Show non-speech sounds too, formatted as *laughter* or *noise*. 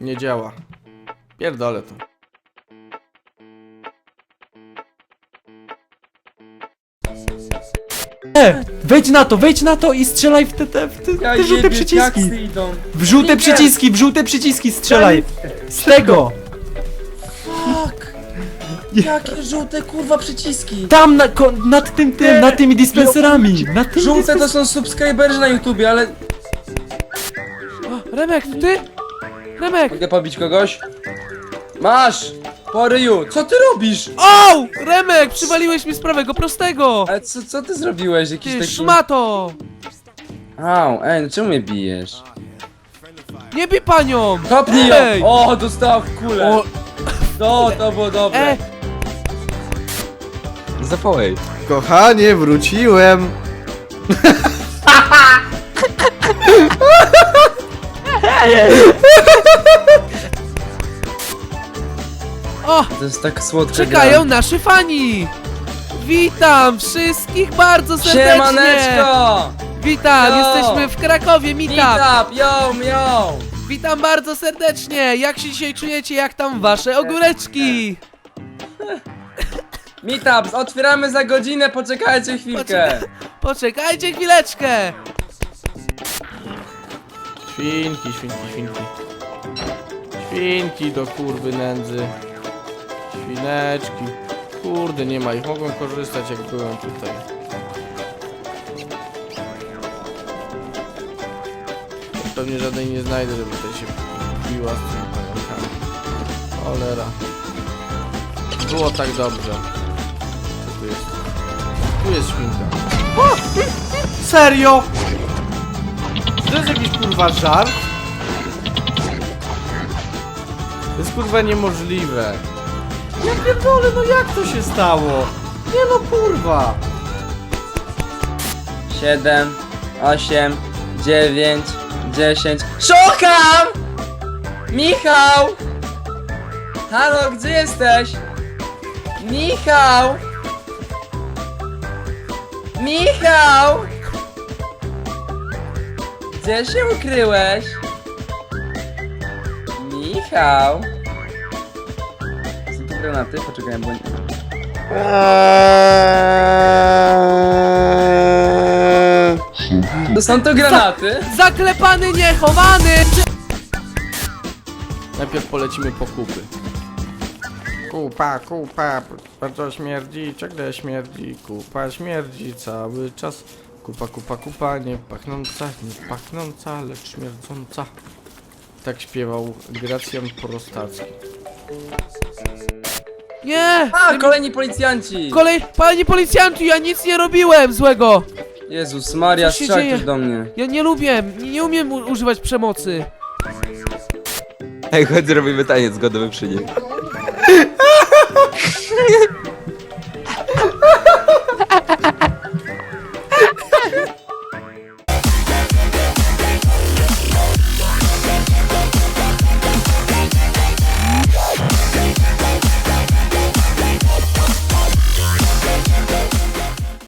Nie działa. Pierdolę to. E, wejdź na to, wejdź na to i strzelaj w te, te, w te, Ja te żółte jebie, przyciski. idą. W żółte przyciski, w żółte przyciski strzelaj. Z tego. Fuck! Jakie żółte kurwa przyciski! Tam na, ko, nad tym, tym, nad tymi dispenserami. Nad tymi Żółte to są subskryberzy na YouTubie, ale... O, Remek, to ty? Remek! Mogę pobić kogoś? Masz! Po ryju! Co ty robisz? O! Remek, przywaliłeś mi z prawego prostego! Ale co, co ty zrobiłeś? Jakiś Ty taki... szmato! Au, ej, no czemu mnie bijesz? Nie bij panią! Kopnij Ej! ją! O, dostała w kulę! O, To, to było dobre! e, Zapołej. Kochanie, wróciłem. *laughs* o! To jest tak słodka Czekają nasi fani! Witam wszystkich bardzo gra. serdecznie! Siemaneczko! Witam, Yo! jesteśmy w Krakowie, meetup! Meetup, yo, yo! Witam bardzo serdecznie! Jak się dzisiaj czujecie? Jak tam wasze ogóreczki? Meetup, otwieramy za godzinę, poczekajcie chwilkę! Poczekajcie chwileczkę! Świnki, świnki, świnki. Świnki do kurwy nędzy. Świneczki. Kurde, nie ma ich. Mogłem korzystać jak byłem tutaj. Pewnie żadnej nie znajdę, żeby tutaj się biła z tymi pająkami. Cholera. Było tak dobrze. Tu jest? Tu jest świnka. Serio? To jest jakiś kurwa żart? To jest kurwa niemożliwe. Ja pierdolę, no jak to się stało? Nie no kurwa. 7, 8, 9, 10. Szukam! Michał! Halo, gdzie jesteś? Michał! Michał! Gdzie się ukryłeś? Michał! Są tu granaty? Poczekaj, bo... To są tu granaty? Zaklepany, niechowany! Najpierw polecimy po kupy. Kupa, kupa, bardzo śmierdzi, ciągle śmierdzi, kupa śmierdzi cały czas. Kupa, kupa, kupa, nie pachnąca, nie pachnąca, lecz śmierdząca. Tak śpiewał Gracjan Prostacki. Nie! A, kolejni policjanci! Kolej, panie policjantu, ja nic nie robiłem złego! Jezus Maria, Co się strzał dzieje? ktoś do mnie. Ja nie lubię, nie, nie umiem u- używać przemocy. Ej, chodź zrobimy taniec zgodowy przy nim. *laughs*